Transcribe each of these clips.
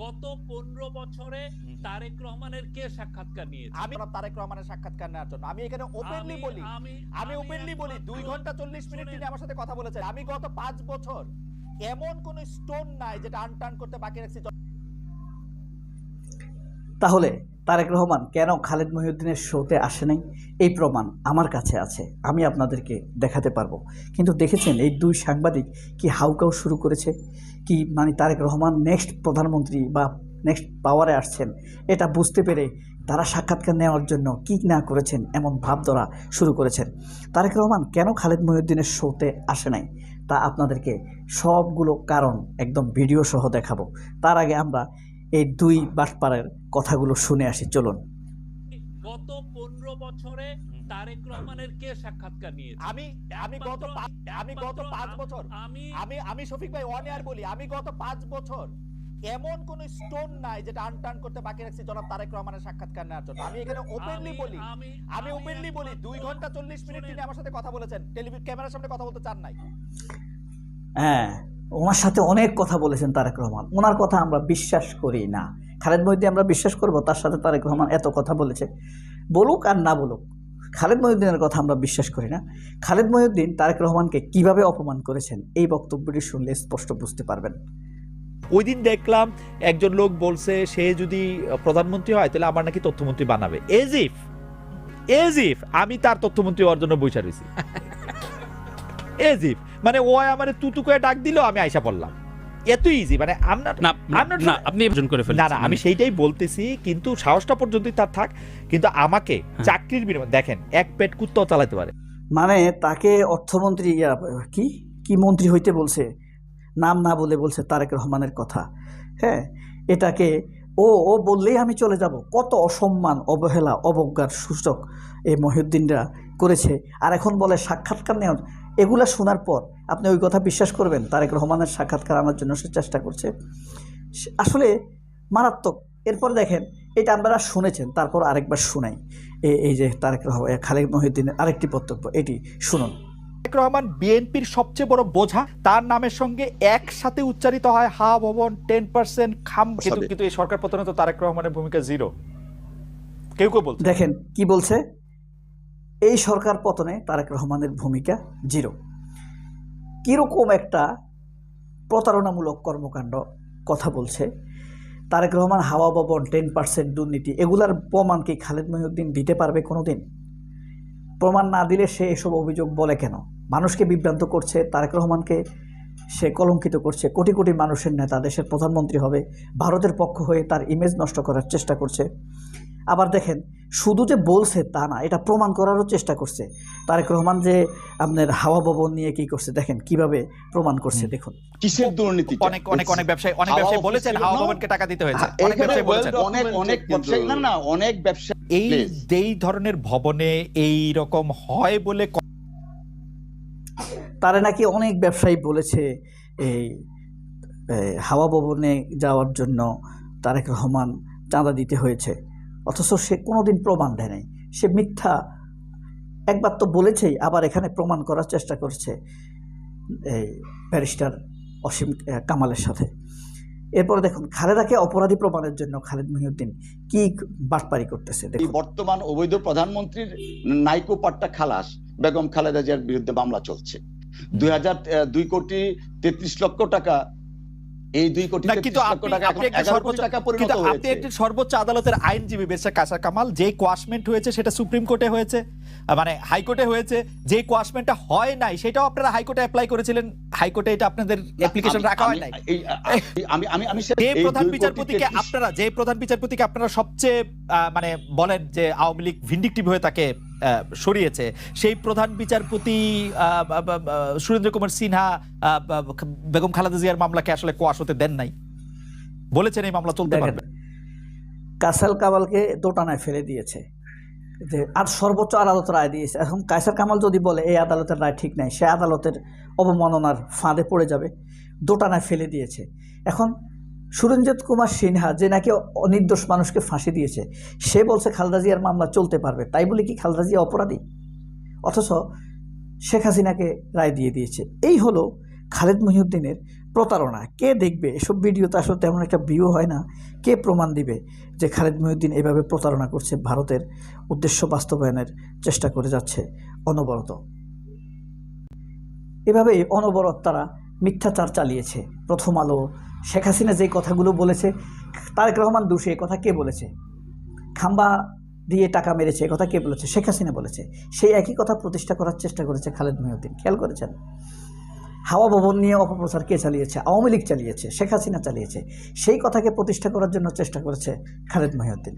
গত পনেরো বছরে তারেক রহমানের কে সাক্ষাৎকার নিয়েছে? আমি তারেক রহমানের সাক্ষাৎকার নেওয়ার জন্য। আমি এখানে ওপেনলি বলি। আমি ওপেনলি বলি। দুই ঘণ্টা চল্লিশ মিনিট। তিনি আমার সাথে কথা বলেছেন। আমি গত পাঁচ বছর এমন কোন স্টোন নাই যেটা আনটার্ন করতে বাকি রাখছি। তাহলে তারেক রহমান, কেন খালেদ মহিউদ্দিনের শোতে আসে নাই? এই প্রমাণ আমার কাছে আছে, আমি আপনাদেরকে দেখাতে পারব। কিন্তু দেখেছেন এই দুই সাংবাদিক কি হাউকাউ শুরু করেছে? কি মানে তারেক রহমান নেক্সট প্রধানমন্ত্রী বা নেক্সট পাওয়ারে আসছেন? এটা বুঝতে পেরে তারা সাক্ষাৎকার নেওয়ার জন্য কি না করেছেন এমন ভাব ধরা শুরু করেছেন। তারেক রহমান, কেন খালেদ মহিউদ্দিনের শোতে আসে নাই? তা আপনাদেরকে সবগুলো কারণ একদম ভিডিও সহ দেখাবো। তার আগে আমরা এই দুই বাটপাড়ের কথাগুলো শুনে আসি চলুন। গত পনেরো বছরে তারেক রহমানের কে সাক্ষাৎকার নিয়েছে? আমি আমি গত আমি গত পাঁচ বছর আমি আমি আমি শফিক ভাই অন এয়ার বলি আমি গত পাঁচ বছর এমন কোন স্টোন নাই যেটা আনটার্ন করতে বাকি রাখছি জনাব তারেক রহমানের সাক্ষাৎকার নেওয়ার জন্য। আমি এখানে ওপেনলি বলি আমি আমি ওপেনলি বলি দুই ঘণ্টা চল্লিশ মিনিট তিনি আমার সাথে কথা বলেছেন টেলিভিশন ক্যামেরার সামনে কথা বলতে চান নাই। হ্যাঁ ওনার সাথে অনেক কথা বলেছেন তারেক রহমান। ওনার কথা আমরা বিশ্বাস করি না। খালেদ মহিউদ্দিন আমরা বিশ্বাস করব, তার সাথে তারেক রহমান এত কথা বলেছে। বলুক আর না বলুক, খালেদ মহিউদ্দিনের কথা আমরা বিশ্বাস করি না। খালেদ মহিউদ্দিন তারেক রহমানকে কীভাবে অপমান করেছেন, এই বক্তব্যটি শুনলে স্পষ্ট বুঝতে পারবেন। ওই দিন দেখলাম একজন লোক বলছে, সে যদি প্রধানমন্ত্রী হয়, তাহলে আমার নাকি তথ্যমন্ত্রী বানাবে। এজ ইফ এজ ইফ আমি তার তথ্যমন্ত্রী হওয়ার জন্য বৈশা এজ মানে ও আমার তুতু করে ডাক দিল আমি আইসা পড়লাম। এত ইজি মানে আমরা না আপনি অর্জন করে না না আমি সেইটাই বলতেছি কিন্তু সাহসটা পর্যন্তই তার থাক কিন্তু আমাকে হ্যাঁ। চাকরির বিনিময়ে দেখেন এক পেট কুত্তাও চালাতে পারে। মানে তাকে অর্থমন্ত্রী ইয়া, কি? কি মন্ত্রী হইতে বলছে? নাম না বলে বলছে তারেক রহমানের কথা। হ্যাঁ এটাকে ও ও বললেই আমি চলে যাব। কত অসম্মান অবহেলা অবজ্ঞার সূচক এই মহিউদ্দিনরা করেছে। আর এখন বলে সাক্ষাৎকার নেওয়ার এগুলা শোনার পর আপনি ওই কথা বিশ্বাস করবেন তারেক রহমানের সাক্ষাৎকার আনার জন্য সে চেষ্টা করছে। আসলে মারাত্মক। এরপর দেখেন এটা আপনারা শুনেছেন তারপর আরেকবার শুনাই। এই যে তারেক রহমান খালেদ মহিউদ্দিনের আরেকটি বক্তব্য এটি শুনুন। তারেক রহমান বিএনপির সবচেয়ে বড় বোঝা তার নামের সঙ্গে একসাথে উচ্চারিত হয় হা ভবন টেন পার্সেন্ট খাম কিন্তু কিন্তু এই সরকার পতনে তো তারেক রহমানের ভূমিকা জিরো। কেউ কেউ বলছে। দেখেন কি বলছে? এই সরকার পতনে তারেক রহমানের ভূমিকা জিরো। কীরকম একটা প্রতারণামূলক কর্মকাণ্ড কথা বলছে। তারেক রহমান হাওয়া ভবন টেন পার্সেন্ট দুর্নীতি, এগুলার প্রমাণ কি খালেদ মহিউদ্দিন দিতে পারবে কোনো দিন প্রমাণ না দিলে সে এসব অভিযোগ বলে কেন? মানুষকে বিভ্রান্ত করছে তারেক রহমানকে, সে কলঙ্কিত করছে। কোটি কোটি মানুষের নেতা, দেশের প্রধানমন্ত্রী হবে, ভারতের পক্ষ হয়ে তার ইমেজ নষ্ট করার চেষ্টা করছে। আবার দেখেন শুধু যে বলছে তা না এটা প্রমাণ করারও চেষ্টা করছে। তারেক রহমান যে আপনার হাওয়া ভবন নিয়ে কি করছে দেখেন কীভাবে প্রমাণ করছে দেখুন। কিসের দুর্নীতি? অনেক অনেক অনেক ব্যবসায়ী অনেক ব্যবসায়ী বলেছেন হাওয়া ভবনকে টাকা দিতে হয়েছে। হ্যাঁ, অনেক ব্যবসায়ী বলেছেন। অনেক অনেক ব্যবসায়ী না না অনেক ব্যবসা এই. যেই ধরনের ভবনে এই রকম হয় বলে তারা নাকি অনেক ব্যবসায়ী বলেছে এই হাওয়া ভবনে যাওয়ার জন্য তারেক রহমান চাঁদা দিতে হয়েছে। অথচ সে কোনোদিন প্রমাণ দেয় নাই। সে মিথ্যা একবার তো বলেছেই, আবার এখানে প্রমাণ করার চেষ্টা করছে এই ব্যারিস্টার অসীম কামালের সাথে। এরপরে দেখুন, খালেদাকে অপরাধী প্রমাণের জন্য খালেদ মহিউদ্দিন কি বাটপারি করতেছে বর্তমান অবৈধ প্রধানমন্ত্রীর নাইকো পাট্টা খালাস বেগম খালেদা জিয়ার বিরুদ্ধে মামলা চলছে। দুই হাজার দুই কোটি তেত্রিশ লক্ষ টাকা এই দুই কোটি কিন্তু আপনি একটা সর্বোচ্চ আদালতের আইনজীবী বেশা কাসা কামাল যে কোয়াশমেন্ট হয়েছে সেটা সুপ্রিম কোর্টে হয়েছে মানে হাইকোর্টে হয়েছে যে কোয়াশমেন্টটা হয় নাই সেটাও আপনারা হাইকোর্টে অ্যাপ্লাই করেছিলেন হাইকোর্টে এটা আপনাদের অ্যাপ্লিকেশন রাখা হয় নাই। আমি আমি আমি যে প্রধান বিচারপতিকে আপনারা যে প্রধান বিচারপতিকে আপনারা সবচেয়ে আহ, মানে বলেন যে আওয়ামী লীগ ভিন্ডিকটিভ হয়ে তাকে আহ, সরিয়েছে। সেই প্রধান বিচারপতি সুরেন্দ্র কুমার সিনহা বেগম খালেদা জিয়ার মামলাকে আসলে কোয়াশ হতে দেন নাই। বলেছেন এই মামলা চলতে পারবে। কাসাল কামালকে দোটানায় ফেলে দিয়েছে। যে আর সর্বোচ্চ আদালত রায় দিয়েছে। এখন কায়সার কামাল যদি বলে এই আদালতের রায় ঠিক নাই সে আদালতের অবমাননার ফাঁদে পড়ে যাবে। দোটানায় ফেলে দিয়েছে। এখন সুরঞ্জিত কুমার সিনহা, যে নাকি অনির্দোষ মানুষকে ফাঁসি দিয়েছে, সে বলছে খালেদা জিয়ার মামলা চলতে পারবে। তাই বলে কি খালেদা জিয়া অপরাধী? অথচ শেখ হাসিনাকে রায় দিয়ে দিয়েছে। এই হলো খালেদ মহিউদ্দিনের প্রতারণা। কে দেখবে? এসব ভিডিও তো আসলে তেমন একটা ভিউ হয় না। কে প্রমাণ দিবে যে খালেদ মহিউদ্দিন এভাবে প্রতারণা করছে ভারতের উদ্দেশ্য বাস্তবায়নের চেষ্টা করে যাচ্ছে অনবরত? এভাবেই অনবরত তারা মিথ্যাচার চালিয়েছে। প্রথম আলো, শেখ হাসিনা যে কথাগুলো বলেছে, তারেক রহমান দোষী কথা কে বলেছে? খাম্বা দিয়ে টাকা মেরেছে কথা কে বলেছে? শেখ হাসিনা বলেছে। সেই একই কথা প্রতিষ্ঠা করার চেষ্টা করেছে খালেদ মহিউদ্দিন খেয়াল করেছেন? হাওয়া ভবন নিয়ে অপপ্রচার কে চালিয়েছে? আওয়ামী লীগ চালিয়েছে, শেখ হাসিনা চালিয়েছে। সেই কথাকে প্রতিষ্ঠা করার জন্য চেষ্টা করেছে খালেদ মহিউদ্দিন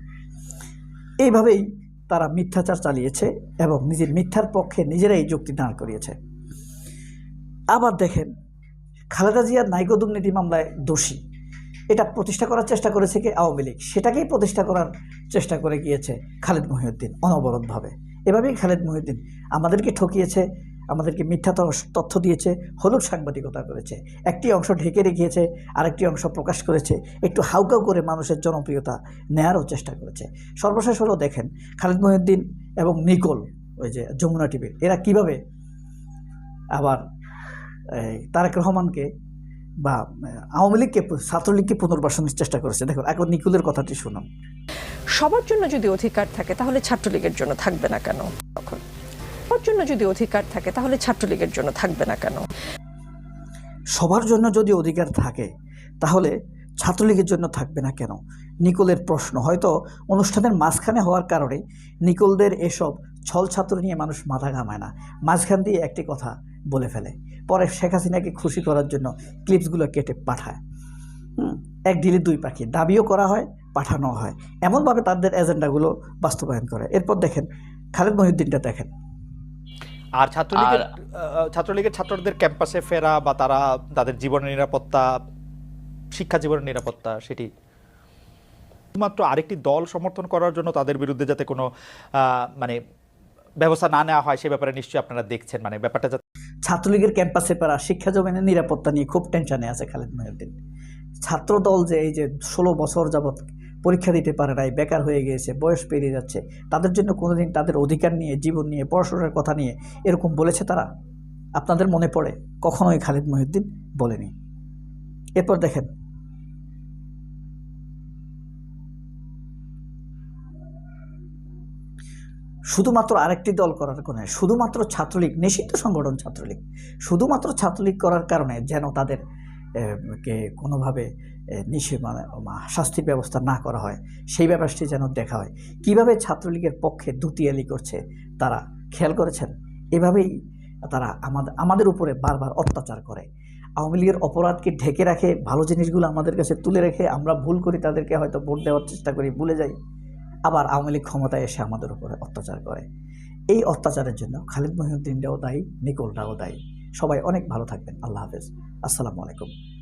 এইভাবেই তারা মিথ্যাচার চালিয়েছে এবং নিজের মিথ্যার পক্ষে নিজেরাই যুক্তি দাঁড় করিয়েছে। আবার দেখেন খালেদা জিয়ার নাইকো দুর্নীতি মামলায় দোষী। এটা প্রতিষ্ঠা করার চেষ্টা করেছে কি? আওয়ামী লীগ। সেটাকেই প্রতিষ্ঠা করার চেষ্টা করে গিয়েছে খালেদ মহিউদ্দিন অনবরতভাবে। এভাবেই খালেদ মহিউদ্দিন আমাদেরকে ঠকিয়েছে, আমাদেরকে মিথ্যা তথ্য- দিয়েছে, হলুদ সাংবাদিকতা করেছে। একটি অংশ ঢেকে রেখেছে, আরেকটি অংশ প্রকাশ করেছে। একটু হাউকাউ করে মানুষের জনপ্রিয়তা নেয়ারও চেষ্টা করেছে। সর্বশেষ হলো দেখেন, খালেদ মহিউদ্দিন এবং নিকোল, ওই যে যমুনা টিভির, এরা কীভাবে আবার তারেক রহমানকে বা আওয়ামী লীগকে ছাত্রলীগকে পুনর্বাসনের চেষ্টা করেছে। দেখো এখন নিকুলের কথাটি শুনুন। সবার জন্য যদি অধিকার থাকে তাহলে ছাত্রলীগের জন্য থাকবে না কেন? তখন সবার জন্য যদি অধিকার থাকে তাহলে ছাত্রলীগের জন্য থাকবে না কেন? সবার জন্য যদি অধিকার থাকে তাহলে ছাত্রলীগের জন্য থাকবে না কেন? নিকোলের প্রশ্ন। হয়তো অনুষ্ঠানের মাঝখানে হওয়ার কারণে নিকোলদের এসব ছল ছাত্র নিয়ে মানুষ মাথা ঘামায় না। মাঝখান দিয়ে একটি কথা বলে ফেলে। পরে শেখ হাসিনাকে খুশি করার জন্য ক্লিপসগুলো কেটে পাঠায়। এক ডিলে দুই পাখি। দাবিও করা হয় পাঠানো হয়। এমনভাবে তাদের এজেন্ডাগুলো বাস্তবায়ন করে। এরপর দেখেন খালেদ মহিউদ্দিনটা দেখেন। আর ছাত্রলীগের ছাত্রলীগের ছাত্রদের ক্যাম্পাসে ফেরা বা তারা তাদের জীবনের নিরাপত্তা শিক্ষা জীবনের নিরাপত্তা সেটি শুধুমাত্র আরেকটি দল সমর্থন করার জন্য তাদের বিরুদ্ধে যাতে কোনো মানে ব্যবস্থা না নেওয়া হয়, সে ব্যাপারে নিশ্চয়ই আপনারা দেখছেন মানে ব্যাপারটা ছাত্রলীগের ক্যাম্পাসে পারা শিক্ষা জমিনের নিরাপত্তা নিয়ে খুব টেনশনে আছে খালেদ মহিউদ্দিন। ছাত্র দল যে এই যে ষোলো বছর যাবৎ পরীক্ষা দিতে পারে নাই, বেকার হয়ে গিয়েছে, বয়স পেরিয়ে যাচ্ছে, তাদের জন্য কোনোদিন তাদের অধিকার নিয়ে, জীবন নিয়ে, পড়াশোনার কথা নিয়ে এরকম বলেছে তারা? আপনাদের মনে পড়ে? কখনোই খালেদ মহিউদ্দিন বলেনি। এরপর দেখেন শুধুমাত্র আরেকটি দল করার কারণে, শুধুমাত্র ছাত্রলীগ, নিষিদ্ধ সংগঠন ছাত্রলীগ, শুধুমাত্র ছাত্রলীগ করার কারণে যেন তাদের কে, কোনোভাবে নিষে মানে শাস্তির ব্যবস্থা না করা হয়, সেই ব্যাপারটি যেন দেখা হয়। কীভাবে ছাত্রলীগের পক্ষে দুতিয়ালি করছে, তারা খেয়াল করেছেন? এভাবেই তারা আমাদের আমাদের উপরে বারবার অত্যাচার করে। আওয়ামী লীগের অপরাধকে ঢেকে রাখে, ভালো জিনিসগুলো আমাদের কাছে তুলে রেখে আমরা ভুল করি, তাদেরকে হয়তো ভোট দেওয়ার চেষ্টা করি, ভুলে যাই। আবার আওয়ামী লীগ ক্ষমতায় এসে আমাদের উপরে অত্যাচার করে। এই অত্যাচারের জন্য খালিদ মহিউদ্দিনটাও দায়ী নিকোলটাও দায়ী। সবাই অনেক ভালো থাকবেন। আল্লাহ হাফেজ। আসসালামু আলাইকুম।